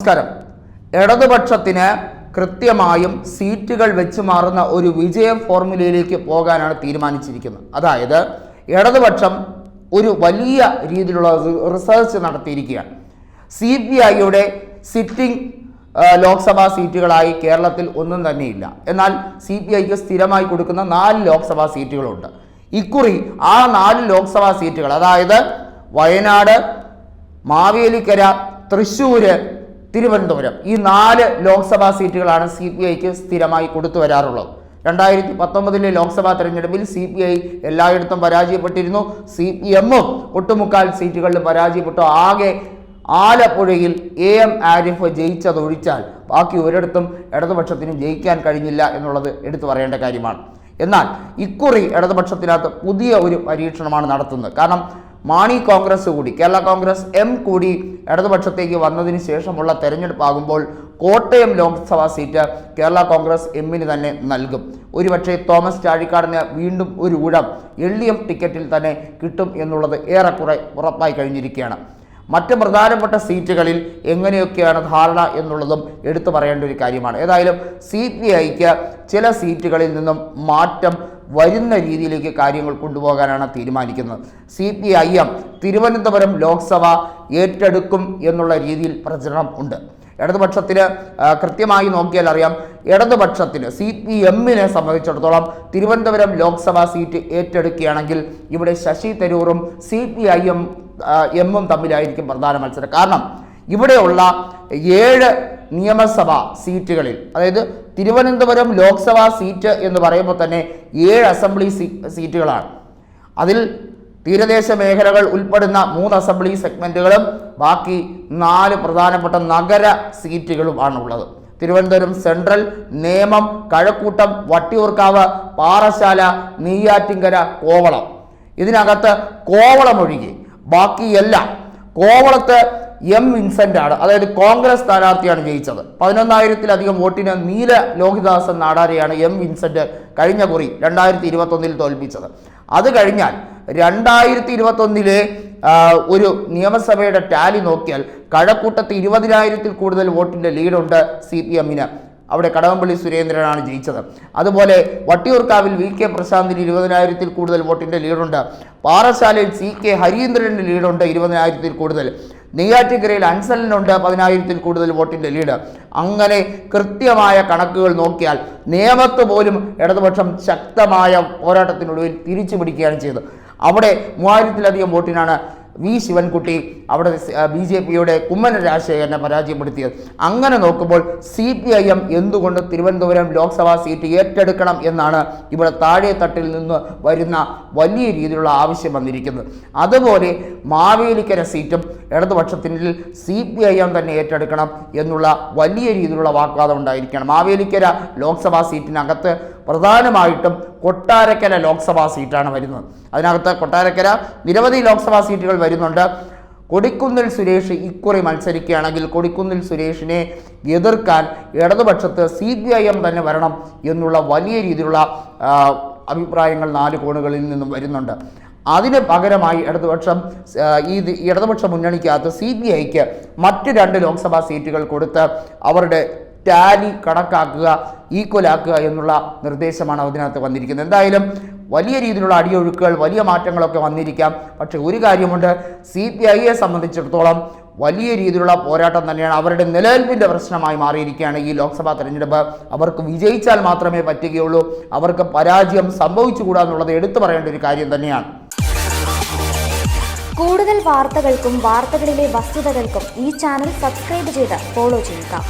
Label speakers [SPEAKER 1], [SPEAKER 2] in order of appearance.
[SPEAKER 1] നമസ്കാരം. ഇടതുപക്ഷത്തിന് കൃത്യമായും സീറ്റുകൾ വെച്ച് മാറുന്ന ഒരു വിജയ ഫോർമുലയിലേക്ക് പോകാനാണ് തീരുമാനിച്ചിരിക്കുന്നത്. അതായത് ഇടതുപക്ഷം ഒരു വലിയ രീതിയിലുള്ള റിസർച്ച് നടത്തിയിരിക്കുകയാണ്. സി പി ഐയുടെ സിറ്റിംഗ് ലോക്സഭാ സീറ്റുകളായി കേരളത്തിൽ ഒന്നും തന്നെയില്ല. എന്നാൽ സി പി ഐക്ക് സ്ഥിരമായി കൊടുക്കുന്ന നാല് ലോക്സഭാ സീറ്റുകളുണ്ട്. ഇക്കുറി ആ നാല് ലോക്സഭാ സീറ്റുകൾ അതായത് വയനാട് മാവേലിക്കര തൃശ്ശൂര് തിരുവനന്തപുരം. ഈ നാല് ലോക്സഭാ സീറ്റുകളാണ് സി പി ഐക്ക് സ്ഥിരമായി കൊടുത്തു വരാറുള്ളത്. രണ്ടായിരത്തി പത്തൊമ്പതിലെ ലോക്സഭാ തെരഞ്ഞെടുപ്പിൽ സി പി ഐ എല്ലായിടത്തും പരാജയപ്പെട്ടിരുന്നു. സി പി എമ്മും ഒട്ടുമുക്കാൽ സീറ്റുകളിലും പരാജയപ്പെട്ടു. ആകെ ആലപ്പുഴയിൽ എ എം ആരിഫ് ജയിച്ചതൊഴിച്ചാൽ ബാക്കി ഒരിടത്തും ഇടതുപക്ഷത്തിന് ജയിക്കാൻ കഴിഞ്ഞില്ല എന്നുള്ളത് എടുത്തു പറയേണ്ട കാര്യമാണ്. എന്നാൽ ഇക്കുറി ഇടതുപക്ഷത്തിനകത്ത് പുതിയ ഒരു പരീക്ഷണമാണ് നടത്തുന്നത്. കാരണം മാണി കോൺഗ്രസ് കൂടി. കേരള കോൺഗ്രസ് എം കൂടി ഇടതുപക്ഷത്തേക്ക് വന്നതിന് ശേഷമുള്ള തെരഞ്ഞെടുപ്പാകുമ്പോൾ കോട്ടയം ലോക്സഭാ സീറ്റ് കേരള കോൺഗ്രസ് എമ്മിന് തന്നെ നൽകും. ഒരുപക്ഷെ തോമസ് ചാഴിക്കാടിന് വീണ്ടും ഒരു ഊഴം എൽ ഡി എഫ് ടിക്കറ്റിൽ തന്നെ കിട്ടും എന്നുള്ളത് ഏറെക്കുറെ ഉറപ്പായി കഴിഞ്ഞിരിക്കുകയാണ്. മറ്റ് പ്രധാനപ്പെട്ട സീറ്റുകളിൽ എങ്ങനെയൊക്കെയാണ് ധാരണ എന്നുള്ളതും എടുത്തു പറയേണ്ട ഒരു കാര്യമാണ്. ഏതായാലും സി പി ഐക്ക് ചില സീറ്റുകളിൽ നിന്നും മാറ്റം വരുന്ന രീതിയിലേക്ക് കാര്യങ്ങൾ കൊണ്ടുപോകാനാണ് തീരുമാനിക്കുന്നത്. C P I M Thiruvananthapuram Lok Sabha ഏറ്റെടുക്കും എന്നുള്ള രീതിയിൽ പ്രചരണം ഉണ്ട്. ഇടതുപക്ഷത്തിന് കൃത്യമായി നോക്കിയാൽ അറിയാം ഇടതുപക്ഷത്തിന് സി പി എമ്മിനെ സംബന്ധിച്ചിടത്തോളം തിരുവനന്തപുരം ലോക്സഭാ സീറ്റ് ഏറ്റെടുക്കുകയാണെങ്കിൽ ഇവിടെ ശശി തരൂറും സി പി ഐ എം എമ്മും തമ്മിലായിരിക്കും പ്രധാന മത്സരം. കാരണം ഇവിടെയുള്ള ഏഴ് നിയമസഭാ സീറ്റുകളിൽ അതായത് തിരുവനന്തപുരം ലോക്സഭാ സീറ്റ് എന്ന് പറയുമ്പോൾ തന്നെ ഏഴ് അസംബ്ലി സീറ്റുകളാണ്. അതിൽ തീരദേശ മേഖലകൾ ഉൾപ്പെടുന്ന മൂന്ന് അസംബ്ലി സെഗ്മെന്റുകളും ബാക്കി നാല് പ്രധാനപ്പെട്ട നഗര സീറ്റുകളും ആണുള്ളത്. തിരുവനന്തപുരം സെൻട്രൽ നേമം കഴക്കൂട്ടം വട്ടിയൂർക്കാവ് പാറശാല നെയ്യാറ്റിങ്കര കോവളം. ഇതിനകത്ത് കോവളം ഒഴികെ ബാക്കിയെല്ലാം കോവളത്ത് എം വിൻസെന്റ് ആണ് അതായത് കോൺഗ്രസ് സ്ഥാനാർത്ഥിയാണ് ജയിച്ചത്. പതിനൊന്നായിരത്തിലധികം വോട്ടിന് നീല ലോഹിദാസൻ നാടാരെയാണ് എം വിൻസെന്റ് കഴിഞ്ഞ കുറി രണ്ടായിരത്തി ഇരുപത്തൊന്നിൽ തോൽപ്പിച്ചത്. അത് കഴിഞ്ഞാൽ രണ്ടായിരത്തി ഇരുപത്തൊന്നിലെ ഒരു നിയമസഭയുടെ ടാലി നോക്കിയാൽ കഴക്കൂട്ടത്ത് ഇരുപതിനായിരത്തിൽ കൂടുതൽ വോട്ടിന്റെ ലീഡുണ്ട് സി പി എമ്മിന്. അവിടെ കടകംപള്ളി സുരേന്ദ്രനാണ് ജയിച്ചത്. അതുപോലെ വട്ടിയൂർക്കാവിൽ വി കെ പ്രശാന്തിന് ഇരുപതിനായിരത്തിൽ കൂടുതൽ വോട്ടിന്റെ ലീഡുണ്ട്. പാറശാലയിൽ സി കെ ഹരീന്ദ്രന് ലീഡുണ്ട് ഇരുപതിനായിരത്തിൽ കൂടുതൽ. നെയ്യാറ്റിക്കരയിൽ അൻസലിനുണ്ട് പതിനായിരത്തിൽ കൂടുതൽ വോട്ടിന്റെ ലീഡ്. അങ്ങനെ കൃത്യമായ കണക്കുകൾ നോക്കിയാൽ നിയമത്ത് പോലും ഇടതുപക്ഷം ശക്തമായ പോരാട്ടത്തിനൊടുവിൽ തിരിച്ചു പിടിക്കുകയാണ് ചെയ്തത്. അവിടെ മൂവായിരത്തിലധികം വോട്ടിനാണ് വി ശിവൻകുട്ടി അവിടെ ബി ജെ പിയുടെ കുമ്മന രാജശേഖരനെ പരാജയപ്പെടുത്തിയത്. അങ്ങനെ നോക്കുമ്പോൾ സി പി ഐ എം എന്തുകൊണ്ട് തിരുവനന്തപുരം ലോക്സഭാ സീറ്റ് ഏറ്റെടുക്കണം എന്നാണ് ഇവിടെ താഴെ തട്ടിൽ നിന്ന് വരുന്ന വലിയ രീതിയിലുള്ള ആവശ്യം വന്നിരിക്കുന്നത്. അതുപോലെ മാവേലിക്കര സീറ്റും ഇടതുപക്ഷത്തിന്റെ സി പി ഐ എം തന്നെ ഏറ്റെടുക്കണം എന്നുള്ള വലിയ രീതിയിലുള്ള വാഗ്വാദം ഉണ്ടായിരിക്കണം മാവേലിക്കര ലോക്സഭാ സീറ്റിനകത്ത് പ്രധാനമായിട്ടും കൊട്ടാരക്കര ലോക്സഭാ സീറ്റാണ് വരുന്നത്. അതിനകത്ത് കൊട്ടാരക്കര നിരവധി ലോക്സഭാ സീറ്റുകൾ വരുന്നുണ്ട്. കൊടിക്കുന്നിൽ സുരേഷ് ഇക്കുറി മത്സരിക്കുകയാണെങ്കിൽ കൊടിക്കുന്നിൽ സുരേഷിനെ എതിർക്കാൻ ഇടതുപക്ഷത്ത് സി പി ഐ എം തന്നെ വരണം എന്നുള്ള വലിയ രീതിയിലുള്ള അഭിപ്രായങ്ങൾ നാല് കോണുകളിൽ നിന്നും വരുന്നുണ്ട്. അതിന് പകരമായി ഇടതുപക്ഷം ഈ ഇടതുപക്ഷ മുന്നണിക്കകത്ത് സി ബി ഐക്ക് മറ്റ് രണ്ട് ലോക്സഭാ സീറ്റുകൾ കൊടുത്ത് അവരുടെ ടാലി കണക്കാക്കുക ഈക്വലാക്കുക എന്നുള്ള നിർദ്ദേശമാണ് അതിനകത്ത് വന്നിരിക്കുന്നത്. എന്തായാലും വലിയ രീതിയിലുള്ള അടിയൊഴുക്കുകൾ വലിയ മാറ്റങ്ങളൊക്കെ വന്നിരിക്കാം. പക്ഷേ ഒരു കാര്യമുണ്ട് സി പി ഐയെ സംബന്ധിച്ചിടത്തോളം വലിയ രീതിയിലുള്ള പോരാട്ടം തന്നെയാണ് അവരുടെ നിലനിൽപ്പിന്റെ പ്രശ്നമായി മാറിയിരിക്കുകയാണ് ഈ ലോക്സഭാ തെരഞ്ഞെടുപ്പ്. അവർക്ക് വിജയിച്ചാൽ മാത്രമേ പറ്റുകയുള്ളൂ. അവർക്ക് പരാജയം സംഭവിച്ചുകൂടാ എന്നുള്ളത് എടുത്തു പറയേണ്ട ഒരു കാര്യം തന്നെയാണ്.
[SPEAKER 2] കൂടുതൽ വാർത്തകൾക്കും വാർത്തകളിലെ വസ്തുതകൾക്കും ഈ ചാനൽ സബ്സ്ക്രൈബ് ചെയ്ത് ഫോളോ ചെയ്യുക.